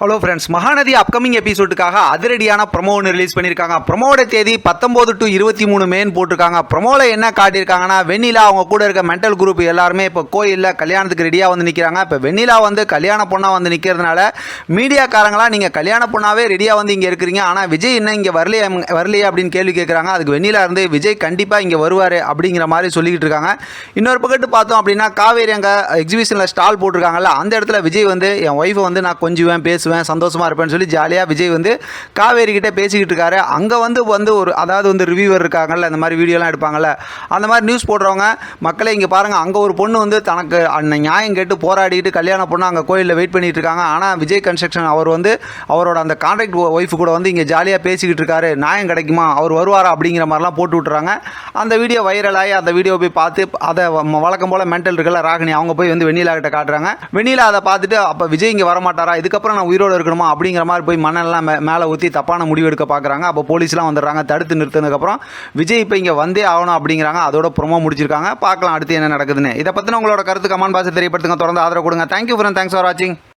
Hello friends Mahanadi upcoming எபிசோடுக்காக அதிரடியான promo ஒன்று ரிலீஸ் பண்ணியிருக்காங்க ப்ரொமோட தேதி பத்தொம்போது டு இருபத்தி மூணு மேன் போட்டிருக்காங்க. ப்ரொமோவில் என்ன காட்டியிருக்காங்கன்னா வெண்ணிலா அவங்க கூட இருக்க மென்டல் குரூப் எல்லாருமே இப்போ கோயிலில் கல்யாணத்துக்கு ரெடியாக வந்து நிற்கிறாங்க இப்போ வெண்ணிலா வந்து கல்யாண பொண்ணாக வந்து நிற்கிறதுனால மீடியாக்காரங்களா நீங்கள் கல்யாண பொண்ணாகவே ரெடியாக வந்து இங்கே இருக்கிறீங்க. ஆனால் விஜய் என்ன இங்கே வரலையே வரலையே அப்படின்னு கேள்வி கேட்குறாங்க அதுக்கு வெண்ணிலா இருந்து விஜய் கண்டிப்பாக இங்கே வருவார் அப்படிங்கிற மாதிரி சொல்லிக்கிட்டு இருக்காங்க. இன்னொரு பக்கத்து பார்த்தோம் அப்படின்னா காவேரி அங்கே எக்ஸிபிஷனில் ஸ்டால் போட்டிருக்காங்கல்ல அந்த இடத்துல விஜய் வந்து என் ஒய்ஃபை வந்து நான் கொஞ்சுவேன் பேசுவேன் சந்தோஷமாக இருப்பேன்னு சொல்லி ஜாலியாக விஜய் வந்து காவேரி கிட்டே பேசிக்கிட்டு இருக்காரு. அங்கே வந்து வந்து ஒரு அதாவது வந்து ரிவ்யூவர் இருக்காங்கல்ல இந்த மாதிரி வீடியோலாம் எடுப்பாங்கல்ல அந்த மாதிரி நியூஸ் போடுறவங்க மக்களே இங்கே பாருங்கள் அங்கே ஒரு பொண்ணு வந்து தனக்கு அன்னை நியாயம் கேட்டு போராடிக்கிட்டு கல்யாண பொண்ணு அங்கே கோயிலில் வெயிட் பண்ணிட்டு இருக்காங்க. ஆனால் விஜய் கன்ஸ்ட்ரக்ஷன் அவர் வந்து அவரோட அந்த கான்ட்ராக்ட் ஒய்ஃப் கூட வந்து இங்கே ஜாலியாக பேசிக்கிட்டு இருக்காரு. நியாயம் கிடைக்குமா? அவர் வருவாரா? அப்படிங்கிற மாதிரிலாம் போட்டு விட்டுறாங்க. அந்த வீடியோ வைரல் ஆகி அந்த வீடியோ போய் பார்த்து அதை வழக்கம் போல் மென்டல் இருக்கல ராகினி அவங்க போய் வந்து வெண்ணிலா கிட்ட காட்டுறாங்க. வெண்ணிலா அதை பார்த்துட்டு அப்போ விஜய் இங்கே வரமாட்டாரா? இதுக்கப்புறம் நான் உயிரோடு இருக்கணுமா? அப்படிங்கிற மாதிரி போய் மண்ணெல்லாம் மே மேலே ஊற்றி தப்பான முடிவு எடுக்க பார்க்குறாங்க அப்போ போலீஸ்லாம் வந்துடுறாங்க. தடுத்து நிறுத்தினதுக்கப்புறம் விஜய் இப்போ இங்கே வந்தே ஆகணும் அப்படிங்கிறாங்க. அதோட ப்ரொமோ முடிச்சிருக்காங்க. பார்க்கலாம் அடுத்து என்ன நடக்குதுன்னு. இதை பற்றின உங்களோட கருத்து கமெண்ட் பாக்ஸ் தெரியப்படுத்துங்க. தொடர்ந்து ஆதரவு கொடுங்க. தேங்க்யூ ஃப்ரெண்ட் தேங்க்ஸ் ஃபார் வாட்சிங்